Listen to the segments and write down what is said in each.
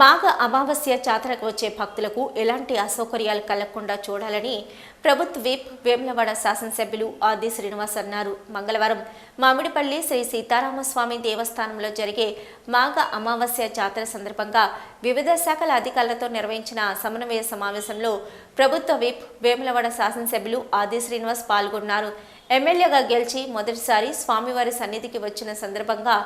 మాఘ అమావాస్య జాతరకు వచ్చే భక్తులకు ఎలాంటి అసౌకర్యాలు కలగకుండా చూడాలని ప్రభుత్వ విప్ వేములవాడ శాసనసభ్యులు ఆది శ్రీనివాస్ అన్నారు. మంగళవారం మామిడిపల్లి శ్రీ సీతారామస్వామి దేవస్థానంలో జరిగే మాఘ అమావాస్య జాతర సందర్భంగా వివిధ శాఖల అధికారులతో నిర్వహించిన సమన్వయ సమావేశంలో ప్రభుత్వ విప్ వేములవాడ శాసనసభ్యులు ఆది శ్రీనివాస్ పాల్గొన్నారు. ఎమ్మెల్యేగా గెలిచి మొదటిసారి స్వామివారి సన్నిధికి వచ్చిన సందర్భంగా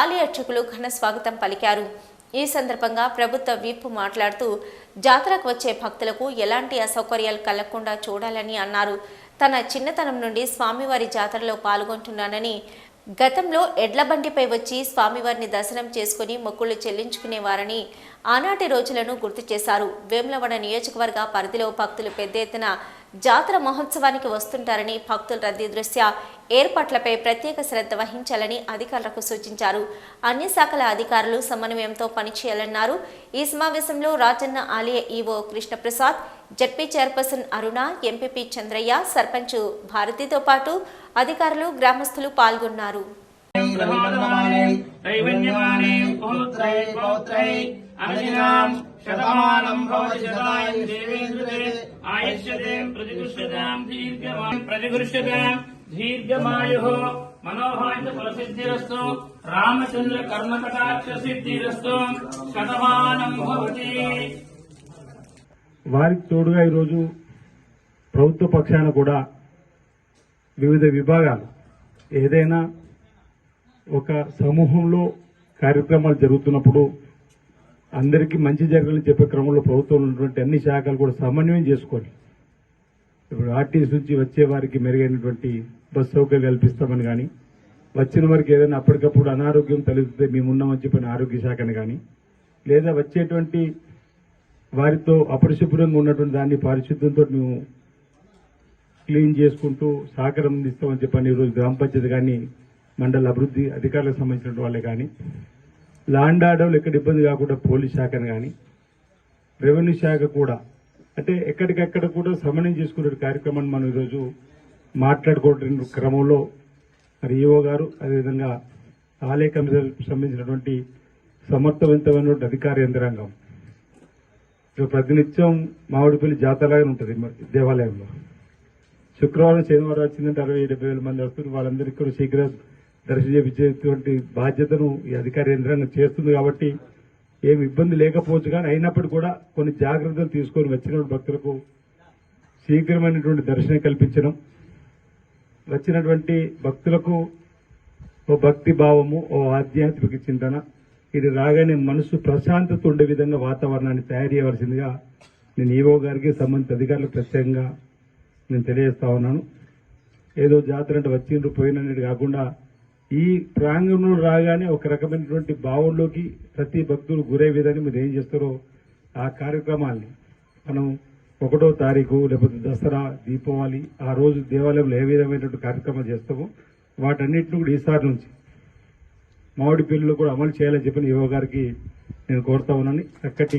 ఆలయ అర్చకులు ఘన స్వాగతం పలికారు. ఈ సందర్భంగా ప్రభుత్వ విప్ మాట్లాడుతూ జాతరకు వచ్చే భక్తులకు ఎలాంటి అసౌకర్యాలు కలగకుండా చూడాలని అన్నారు. తన చిన్నతనం నుండి స్వామివారి జాతరలో పాల్గొంటున్నానని గతంలో ఎడ్ల బండిపై వచ్చి స్వామివారిని దర్శనం చేసుకుని మొక్కులు చెల్లించుకునేవారని ఆనాటి రోజులను గుర్తు చేశారు. వేములవాడ నియోజకవర్గ పరిధిలో భక్తులు పెద్ద ఎత్తున జాతర మహోత్సవానికి వస్తుంటారని భక్తుల రద్దీ దృష్ట్యా ఏర్పాట్లపై ప్రత్యేక శ్రద్ధ వహించాలని అధికారులకు సూచించారు. అన్ని శాఖల అధికారులు సమన్వయంతో పనిచేయాలన్నారు. ఈ సమావేశంలో రాజన్న ఆలయ EO Krishnaprasad ZP chairperson Aruna MPP Chandraiah sarpanch భారతితో పాటు అధికారులు గ్రామస్తులు పాల్గొన్నారు. రామచంద్ర శతమానం భవతి. వారికి తోడుగా ఈరోజు ప్రభుత్వ పక్షాన కూడా వివిధ విభాగాలు. ఏదైనా ఒక సమూహంలో కార్యక్రమాలు జరుగుతున్నప్పుడు అందరికీ మంచి జరగాలని చెప్పే క్రమంలో ప్రభుత్వంలో ఉన్నటువంటి అన్ని శాఖలు కూడా సమన్వయం చేసుకోవాలి. ఇప్పుడు ఆర్టీసీ నుంచి వచ్చే వారికి మెరుగైనటువంటి బస్ సౌకర్యం కల్పిస్తామని కానీ వచ్చిన వారికి ఏదైనా అప్పటికప్పుడు అనారోగ్యం తలెత్తితే మేము ఉన్నామని చెప్పిన ఆరోగ్య శాఖని కానీ లేదా వచ్చేటువంటి వారితో అపరిశుభ్రంగా ఉన్నటువంటి దాన్ని పారిశుద్ధ్యంతో మేము క్లీన్ చేసుకుంటూ సహకారం అందిస్తామని చెప్పని ఈరోజు గ్రామ పంచాయతీ కానీ మండల అభివృద్ధి అధికారులకు సంబంధించిన వాళ్ళే కానీ లాండ్ ఆర్డర్లు ఎక్కడ ఇబ్బంది కాకుండా పోలీస్ శాఖను కానీ రెవెన్యూ శాఖ కూడా అంటే ఎక్కడికెక్కడ కూడా సమన్వయం చేసుకునే కార్యక్రమాన్ని మనం ఈరోజు మాట్లాడుకోవడం క్రమంలో మరి ఈఓ గారు అదేవిధంగా ఆలయ కమిషన్ సంబంధించినటువంటి సమర్థవంతమైనటువంటి అధికార యంత్రాంగం. ప్రతినిత్యం మామిడిపల్లి జాతరలాగానే ఉంటుంది మరి దేవాలయంలో. శుక్రవారం శనివారం వచ్చిందంటే అరవై డెబ్బై వేల మంది వస్తున్నారు వాళ్ళందరికీ కూడా శీఘ్రం దర్శనం చేయించేటువంటి బాధ్యతను ఈ అధికార యంత్రాంగం చేస్తుంది కాబట్టి ఏమి ఇబ్బంది లేకపోవచ్చు. కానీ అయినప్పటికీ కూడా కొన్ని జాగ్రత్తలు తీసుకొని వచ్చిన భక్తులకు శీఘ్రమైనటువంటి దర్శనం కల్పించడం వచ్చినటువంటి భక్తులకు ఓ భక్తి భావము ఓ ఆధ్యాత్మిక చింతన ఇది రాగానే మనసు ప్రశాంతత ఉండే విధంగా వాతావరణాన్ని తయారు చేయవలసిందిగా నేను ఈవో గారికి సంబంధిత అధికారులకు ప్రత్యేకంగా నేను తెలియజేస్తా ఉన్నాను. ఏదో జాతర అంటే వచ్చిండ్రు పోయినట్టు కాకుండా ఈ ప్రాంగణంలో రాగానే ఒక రకమైనటువంటి భావంలోకి ప్రతి భక్తులు గురే విధంగా మీరు ఏం చేస్తారో ఆ కార్యక్రమాల్ని మనం ఒకటో తారీఖు లేకపోతే దసరా దీపావళి ఆ రోజు దేవాలయంలో ఏ విధమైనటువంటి కార్యక్రమాలు చేస్తామో వాటన్నిటిని కూడా ఈసారి నుంచి మామిడి పిల్లలు కూడా అమలు చేయాలని చెప్పిన యువ గారికి నేను కోరుతా ఉన్నాను. చక్కటి